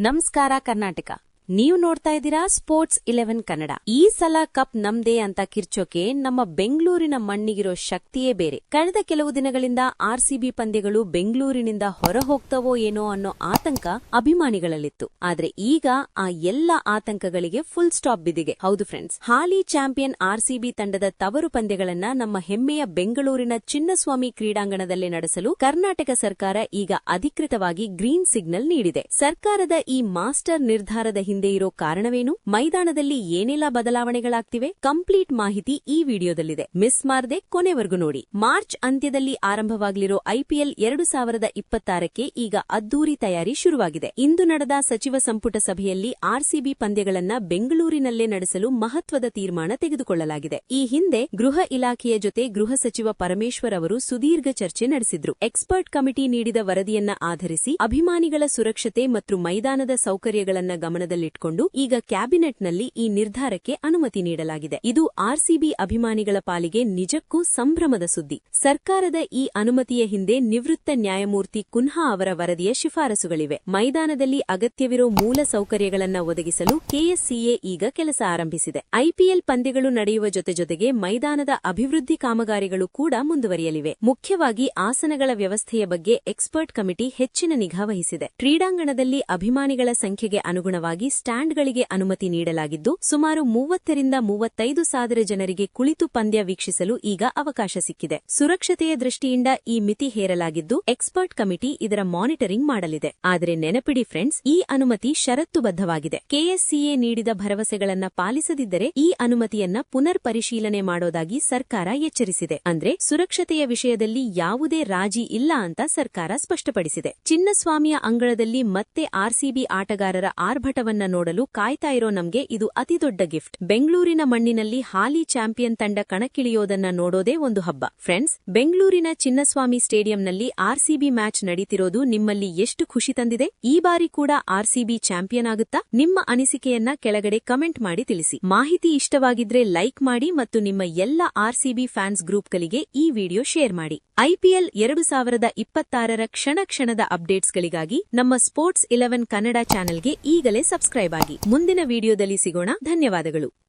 ನಮಸ್ಕಾರ ಕರ್ನಾಟಕ. ನೀವು ನೋಡ್ತಾ ಇದ್ದೀರಾ ಸ್ಪೋರ್ಟ್ಸ್ ಇಲೆವೆನ್ ಕನ್ನಡ. ಈ ಸಲ ಕಪ್ ನಮ್ದೇ ಅಂತ ಕಿರ್ಚೋಕೆ ನಮ್ಮ ಬೆಂಗಳೂರಿನ ಮಣ್ಣಿಗಿರೋ ಶಕ್ತಿಯೇ ಬೇರೆ. ಕಳೆದ ಕೆಲವು ದಿನಗಳಿಂದ ಆರ್ಸಿಬಿ ಪಂದ್ಯಗಳು ಬೆಂಗಳೂರಿನಿಂದ ಹೊರ ಹೋಗ್ತವೋ ಏನೋ ಅನ್ನೋ ಆತಂಕ ಅಭಿಮಾನಿಗಳಲ್ಲಿತ್ತು. ಆದ್ರೆ ಈಗ ಆ ಎಲ್ಲ ಆತಂಕಗಳಿಗೆ ಫುಲ್ ಸ್ಟಾಪ್ ಬಿದ್ದಿದೆ. ಹೌದು ಫ್ರೆಂಡ್ಸ್ ಹಾಲಿ ಚಾಂಪಿಯನ್ ಆರ್ಸಿಬಿ ತಂಡದ ತವರು ಪಂದ್ಯಗಳನ್ನ ನಮ್ಮ ಹೆಮ್ಮೆಯ ಬೆಂಗಳೂರಿನ ಚಿನ್ನಸ್ವಾಮಿ ಕ್ರೀಡಾಂಗಣದಲ್ಲೇ ನಡೆಸಲು ಕರ್ನಾಟಕ ಸರ್ಕಾರ ಈಗ ಅಧಿಕೃತವಾಗಿ ಗ್ರೀನ್ ಸಿಗ್ನಲ್ ನೀಡಿದೆ. ಸರ್ಕಾರದ ಈ ಮಾಸ್ಟರ್ ನಿರ್ಧಾರದ ಇರೋ ಕಾರಣವೇನು? ಮೈದಾನದಲ್ಲಿ ಏನೆಲ್ಲ ಬದಲಾವಣೆಗಳಾಗ್ತಿವೆ? ಕಂಪ್ಲೀಟ್ ಮಾಹಿತಿ ಈ ವಿಡಿಯೋದಲ್ಲಿದೆ. ಮಿಸ್ ಮಾಡದೆ ಕೊನೆವರೆಗೂ ನೋಡಿ. ಮಾರ್ಚ್ ಅಂತ್ಯದಲ್ಲಿ ಆರಂಭವಾಗಲಿರೋ ಐಪಿಎಲ್ ಎರಡು ಸಾವಿರದ ಇಪ್ಪತ್ತಾರಕ್ಕೆ ಈಗ ಅದ್ದೂರಿ ತಯಾರಿ ಶುರುವಾಗಿದೆ. ಇಂದು ನಡೆದ ಸಚಿವ ಸಂಪುಟ ಸಭೆಯಲ್ಲಿ ಆರ್ಸಿಬಿ ಪಂದ್ಯಗಳನ್ನ ಬೆಂಗಳೂರಿನಲ್ಲೇ ನಡೆಸಲು ಮಹತ್ವದ ತೀರ್ಮಾನ ತೆಗೆದುಕೊಳ್ಳಲಾಗಿದೆ. ಈ ಹಿಂದೆ ಗೃಹ ಇಲಾಖೆಯ ಜೊತೆ ಗೃಹ ಸಚಿವ ಪರಮೇಶ್ವರ್ ಅವರು ಸುದೀರ್ಘ ಚರ್ಚೆ ನಡೆಸಿದ್ರು. ಎಕ್ಸ್ಪರ್ಟ್ ಕಮಿಟಿ ನೀಡಿದ ವರದಿಯನ್ನ ಆಧರಿಸಿ ಅಭಿಮಾನಿಗಳ ಸುರಕ್ಷತೆ ಮತ್ತು ಮೈದಾನದ ಸೌಕರ್ಯಗಳನ್ನ ಗಮನದಲ್ಲಿಟ್ಕೊಂಡು ಈಗ ಕ್ಯಾಬಿನೆಟ್ನಲ್ಲಿ ಈ ನಿರ್ಧಾರಕ್ಕೆ ಅನುಮತಿ ನೀಡಲಾಗಿದೆ. ಇದು ಆರ್ಸಿಬಿ ಅಭಿಮಾನಿಗಳ ಪಾಲಿಗೆ ನಿಜಕ್ಕೂ ಸಂಭ್ರಮದ ಸುದ್ದಿ. ಸರ್ಕಾರದ ಈ ಅನುಮತಿಯ ಹಿಂದೆ ನಿವೃತ್ತ ನ್ಯಾಯಮೂರ್ತಿ ಕುನ್ಹಾ ಅವರ ವರದಿಯ ಶಿಫಾರಸುಗಳಿವೆ. ಮೈದಾನದಲ್ಲಿ ಅಗತ್ಯವಿರೋ ಮೂಲ ಸೌಕರ್ಯಗಳನ್ನ ಒದಗಿಸಲು ಕೆಎಸ್ಸಿಎ ಈಗ ಕೆಲಸ ಆರಂಭಿಸಿದೆ. ಐಪಿಎಲ್ ಪಂದ್ಯಗಳು ನಡೆಯುವ ಜೊತೆ ಜೊತೆಗೆ ಮೈದಾನದ ಅಭಿವೃದ್ಧಿ ಕಾಮಗಾರಿಗಳು ಕೂಡ ಮುಂದುವರಿಯಲಿವೆ. ಮುಖ್ಯವಾಗಿ ಆಸನಗಳ ವ್ಯವಸ್ಥೆಯ ಬಗ್ಗೆ ಎಕ್ಸ್ಪರ್ಟ್ ಕಮಿಟಿ ಹೆಚ್ಚಿನ ನಿಗಾ ವಹಿಸಿದೆ. ಕ್ರೀಡಾಂಗಣದಲ್ಲಿ ಅಭಿಮಾನಿಗಳ ಸಂಖ್ಯೆಗೆ ಅನುಗುಣವಾಗಿ ಸ್ಟ್ಯಾಂಡ್ಗಳಿಗೆ ಅನುಮತಿ ನೀಡಲಾಗಿದ್ದು, ಸುಮಾರು ಮೂವತ್ತರಿಂದ ಮೂವತ್ತೈದು ಸಾವಿರ ಜನರಿಗೆ ಕುಳಿತು ಪಂದ್ಯ ವೀಕ್ಷಿಸಲು ಈಗ ಅವಕಾಶ ಸಿಕ್ಕಿದೆ. ಸುರಕ್ಷತೆಯ ದೃಷ್ಟಿಯಿಂದ ಈ ಮಿತಿ ಹೇರಲಾಗಿದ್ದು, ಎಕ್ಸ್ಪರ್ಟ್ ಕಮಿಟಿ ಇದರ ಮಾನಿಟರಿಂಗ್ ಮಾಡಲಿದೆ. ಆದರೆ ನೆನಪಿಡಿ ಫ್ರೆಂಡ್ಸ್, ಈ ಅನುಮತಿ ಷರತ್ತುಬದ್ಧವಾಗಿದೆ. ಕೆಎಸ್ಸಿಎ ನೀಡಿದ ಭರವಸೆಗಳನ್ನ ಪಾಲಿಸದಿದ್ದರೆ ಈ ಅನುಮತಿಯನ್ನ ಪುನರ್ ಪರಿಶೀಲನೆ ಮಾಡೋದಾಗಿ ಸರ್ಕಾರ ಎಚ್ಚರಿಸಿದೆ. ಅಂದ್ರೆ, ಸುರಕ್ಷತೆಯ ವಿಷಯದಲ್ಲಿ ಯಾವುದೇ ರಾಜಿ ಇಲ್ಲ ಅಂತ ಸರ್ಕಾರ ಸ್ಪಷ್ಟಪಡಿಸಿದೆ. ಚಿನ್ನಸ್ವಾಮಿಯ ಅಂಗಳದಲ್ಲಿ ಮತ್ತೆ ಆರ್ಸಿಬಿ ಆಟಗಾರರ ಆರ್ಭಟವನ್ನ ನೋಡಲು ಕಾಯ್ತಾ ಇರೋ ನಮ್ಗೆ ಇದು ಅತಿದೊಡ್ಡ ಗಿಫ್ಟ್. ಬೆಂಗಳೂರಿನ ಮಣ್ಣಿನಲ್ಲಿ ಹಾಲಿ ಚಾಂಪಿಯನ್ ತಂಡ ಕಣಕ್ಕಿಳಿಯೋದನ್ನ ನೋಡೋದೇ ಒಂದು ಹಬ್ಬ. ಫ್ರೆಂಡ್ಸ್, ಬೆಂಗಳೂರಿನ ಚಿನ್ನಸ್ವಾಮಿ ಸ್ಟೇಡಿಯಂನಲ್ಲಿ ಆರ್ಸಿಬಿ ಮ್ಯಾಚ್ ನಡೀತಿರೋದು ನಿಮ್ಮಲ್ಲಿ ಎಷ್ಟು ಖುಷಿ ತಂದಿದೆ? ಈ ಬಾರಿ ಕೂಡ ಆರ್ಸಿಬಿ ಚಾಂಪಿಯನ್ ಆಗುತ್ತಾ? ನಿಮ್ಮ ಅನಿಸಿಕೆಯನ್ನ ಕೆಳಗಡೆ ಕಮೆಂಟ್ ಮಾಡಿ ತಿಳಿಸಿ. ಮಾಹಿತಿ ಇಷ್ಟವಾಗಿದ್ರೆ ಲೈಕ್ ಮಾಡಿ ಮತ್ತು ನಿಮ್ಮ ಎಲ್ಲ ಆರ್ಸಿಬಿ ಫ್ಯಾನ್ಸ್ ಗ್ರೂಪ್ಗಳಿಗೆ ಈ ವಿಡಿಯೋ ಶೇರ್ ಮಾಡಿ. ಐಪಿಎಲ್ ಎರಡು ಸಾವಿರದ ಇಪ್ಪತ್ತಾರರ ಕ್ಷಣ ಕ್ಷಣದ ಅಪ್ಡೇಟ್ಸ್ಗಳಿಗಾಗಿ ನಮ್ಮ ಸ್ಪೋರ್ಟ್ಸ್ ಇಲೆವೆನ್ ಕನ್ನಡ ಚಾನೆಲ್ಗೆ ಈಗಲೇ ಸಬ್ಸ್ಕ್ರೈಬ್ ಆಗಿ ಮುಂದಿನ ವಿಡಿಯೋದಲ್ಲಿ ಸಿಗೋಣ. ಧನ್ಯವಾದಗಳು.